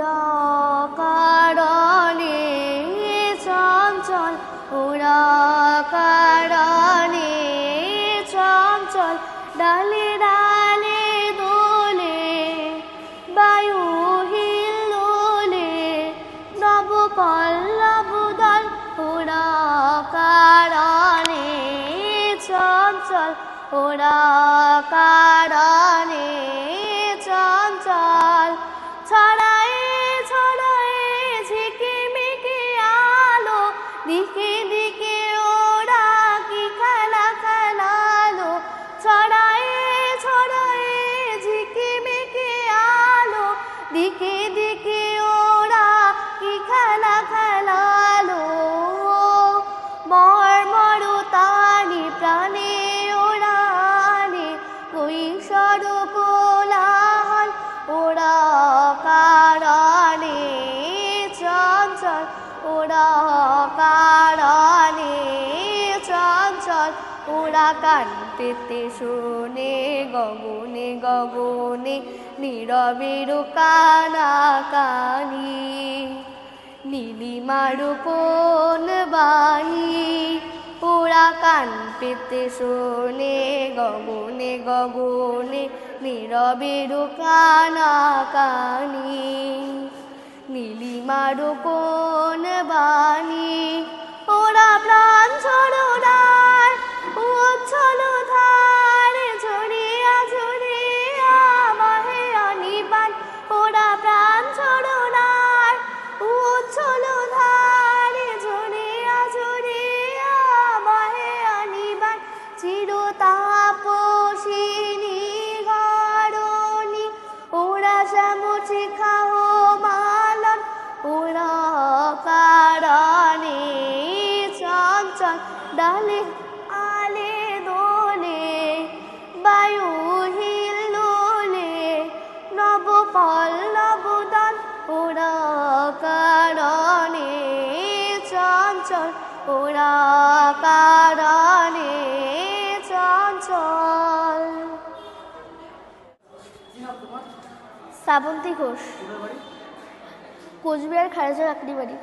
ওরা কারণে চঞ্চল ওরা কারণে চঞ্চল, ডালে ডালে দোলে বায়ু হিলোলে নব পল্লব দল ওরা কারণে চঞ্চল ওরা কারণে দিকে দিকে ওরা কি খেলা খেলালো? ছড়ায় ছড়ায় ঝিকিমিকি আলো। দিকে দিকে ওরা কি খেলা খেলালো? মর্মরতানি প্রাণে ওরানে কৈশোর কোলাহল ওরা কারণে চঞ্চল কারণে চঞ্চল ওরা কান পেতে শোনে গগনে গগনে নীরবের কানা কানি। নীলিমার কোন বাণী? ওরা কান পেতে শোনে গগনে গগনে নীরবের কানা কানি। নীলিমার কোন বাণী। ওরা প্রাণ ছড়ার উচ্ছল ধারে ঝরিয়া ঝরিয়া মাহে অনিবান। ওরা প্রাণ ছড়ার উচ্ছল ধারে ঝরিয়া ঝরিয়া মাহে অনিবান। চিরতাপসিনী গরণী ওরা সামুচি চঞ্চল ডালে আলে দোলে বায়ু হিলোলে নব পল্লব দল ওরা কারণে চঞ্চল ওরা কারণে চঞ্চল। শ্রাবন্তী ঘোষ, কোচবিহার খারেজা কাকরি বাড়ি।